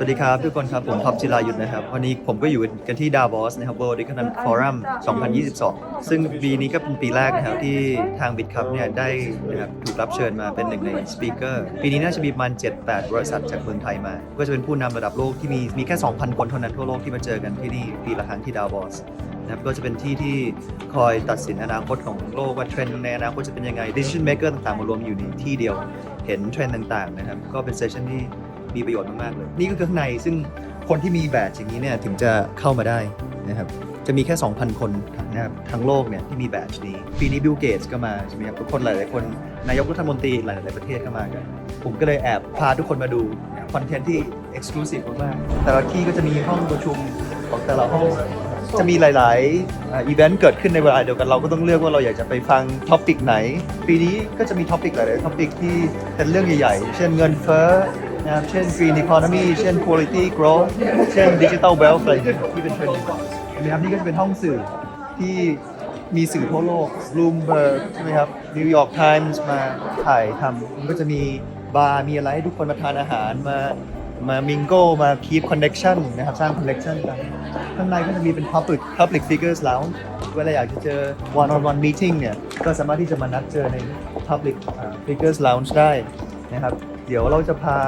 สวัสดีครับทุกคนครับ ผมท็อปจิรายุทธนะครับ วันนี้ผมก็อยู่กันที่ดาวอสนะครับ World Economic Forum 2022 ซึ่งปีนี้ก็เป็นปีแรกนะครับที่ทางบิตคัพเนี่ยได้นะครับถูกรับเชิญมาเป็นหนึ่งในสปีกเกอร์ปีนี้น่าจะมีประมาณ 7-8 บริษัทจากเมืองไทยมา ก็จะเป็นผู้นำระดับโลกที่มีมีแค่ 2,000 คนเท่านั้นทั่วโลกที่มาเจอกันที่นี่ปีละครั้งที่ดาวอสนะครับก็จะเป็นที่ที่คอยตัดสินอนาคตของโลกว่าเทรนด์ในอนาคตจะเป็นยังไง decision maker ต่างๆมารวมอยู่ในที่เดียวเห็นเทรนด์ต่างๆนะครับก็เป็นเซสชันที่ มีประโยชน์มากๆเลย นี่ก็คือข้างในซึ่งคนที่มีแบดอย่างนี้เนี่ยถึงจะเข้ามาได้นะครับจะมีแค่ 2,000 คนนะครับทั้งโลกเนี่ยที่มีแบดนี้ ปีนี้บิลเกตส์ก็มาใช่ไหมครับทุกคนหลายๆคนนายกรัฐมนตรีหลายๆประเทศก็มากัน ผมก็เลยแอบพาทุกคนมาดูคอนเทนต์ที่ exclusive มากๆแต่ละที่ก็จะมีห้องประชุมของแต่ละห้องจะมีหลายๆอีเวนต์เกิดขึ้นในเวลาเดียวกันเราก็ต้องเลือกว่าเราอยากจะไปฟังท็อปิกไหน ปีนี้ก็จะมีท็อปิกหลายๆท็อปิกที่เป็นเรื่องใหญ่ๆ เช่นเงินเฟ้อ นะครับ เช่น green economy เช่น quality growth เช่น digital wealth อะไรที่เป็นเทรนด์นะครับนี่ก็จะเป็นห้องสื่อที่มีสื่อทั่วโลก Bloomberg ใช่ไหมครับ New York Times มาถ่ายทำมันก็จะมีบาร์มีอะไรให้ทุกคนมาทานอาหารมามามิงโกมา keep connection นะครับ สร้าง connection กันข้างในก็จะมีเป็น public public figures lounge เวลาอยากจะเจอ one on one meeting เนี่ย ก็สามารถที่จะมานัดเจอใน public อ่า figures lounge ได้ นะครับ เดี๋ยวเราจะพา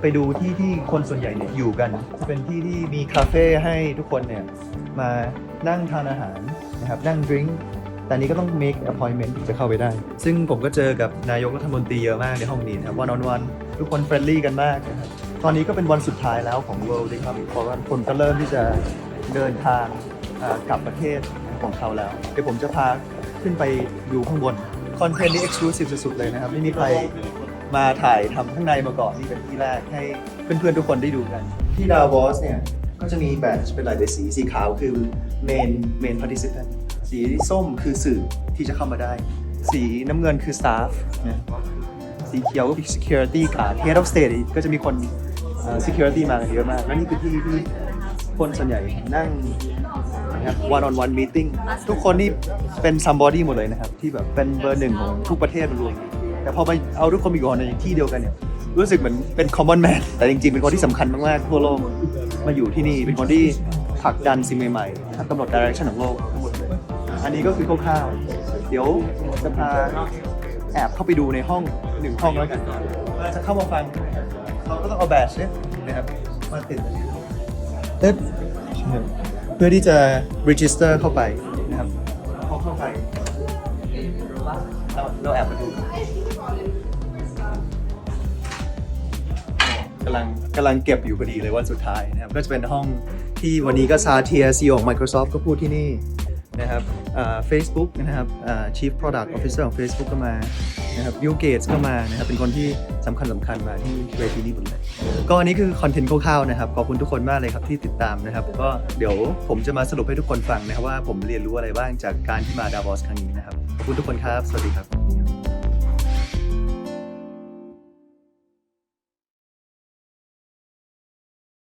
ไปดูที่ที่คนส่วนใหญ่เนี่ยอยู่กันจะเป็นที่ที่มีคาเฟ่ให้ทุกคนเนี่ยมานั่งทานอาหารนะครับนั่งดริงก์แต่นี้ก็ต้อง make appointment ถึงจะเข้าไปได้ ซึ่งผมก็เจอกับนายกรัฐมนตรีเยอะมากในห้องนี้นะครับ one on one ทุกคนเฟรนลี่กันมากนะครับตอนนี้ก็เป็นวันสุดท้ายแล้วของ World Economic Forum คนก็เริ่มที่จะเดินทางกลับประเทศของเขาแล้ว เดี๋ยวผมจะพาขึ้นไปดูข้างบน คอนเทนต์นี้ exclusive สุดๆเลยนะครับ ไม่มีใคร มาถ่ายทำข้างในมาก่อนนี่เป็นที่แรกให้เพื่อนๆทุกคนได้ดูกัน ที่ดาวอสเนี่ย ก็จะมีแบตเป็นหลายสีสีขาวคือ main main participant สีส้มคือสื่อที่จะเข้ามาได้ สีน้ำเงินคือ staff นะสีเขียวก็คือ security guard head of state ก็จะมีคนเอ่อ security มากันเยอะมาก และนี่คือที่ที่คนส่วนใหญ่นั่งนะครับ one on one meeting ทุกคนนี่เป็น somebody หมดเลยนะครับ ที่แบบเป็นเบอร์หนึ่งของทุกประเทศรวม แต่พอไปเอาทุกคนมาอยู่ในที่เดียวกันเนี่ยรู้สึกเหมือนเป็น common man แต่จริงๆ เป็นคนที่สำคัญมากๆทั่วโลกมาอยู่ที่นี่เป็นคนที่ผลักดันสิ่งใหม่ๆกำหนด direction ของโลกทั้งหมดเลยอันนี้ก็คือคร่าวๆเดี๋ยวจะพาแอบเข้าไปดูในห้องหนึ่งห้องแล้วกันจะเข้ามาฟังเราก็ต้องเอาแบชเนี่ยนะครับมาติดอันนี้ตึ๊ดเพื่อที่จะ register เข้าไปนะครับพอเข้าไป เราเราแอบมาดูกำลังกำลังเก็บอยู่พอดีเลยวันสุดท้ายนะครับ ก็จะเป็นห้องที่วันนี้ก็ซาเทียซีของ Microsoft ก็พูดที่นี่นะครับเฟซบุ๊กนะครับอ่า Chief Product Officer ของ Facebook ก็มานะครับ Bill Gates ก็มานะครับ เป็นคนที่สำคัญสำคัญมาที่เวทีนี้หมดเลย ก็อันนี้คือคอนเทนต์คร่าวๆนะครับ ขอบคุณทุกคนมากเลยครับที่ติดตามนะครับ ก็เดี๋ยวผมจะมาสรุปให้ทุกคนฟังนะครับว่าผมเรียนรู้อะไรบ้างจากการที่มาดาวอสครั้งนี้นะครับ คุณทุกคนครับ สวัสดีครับ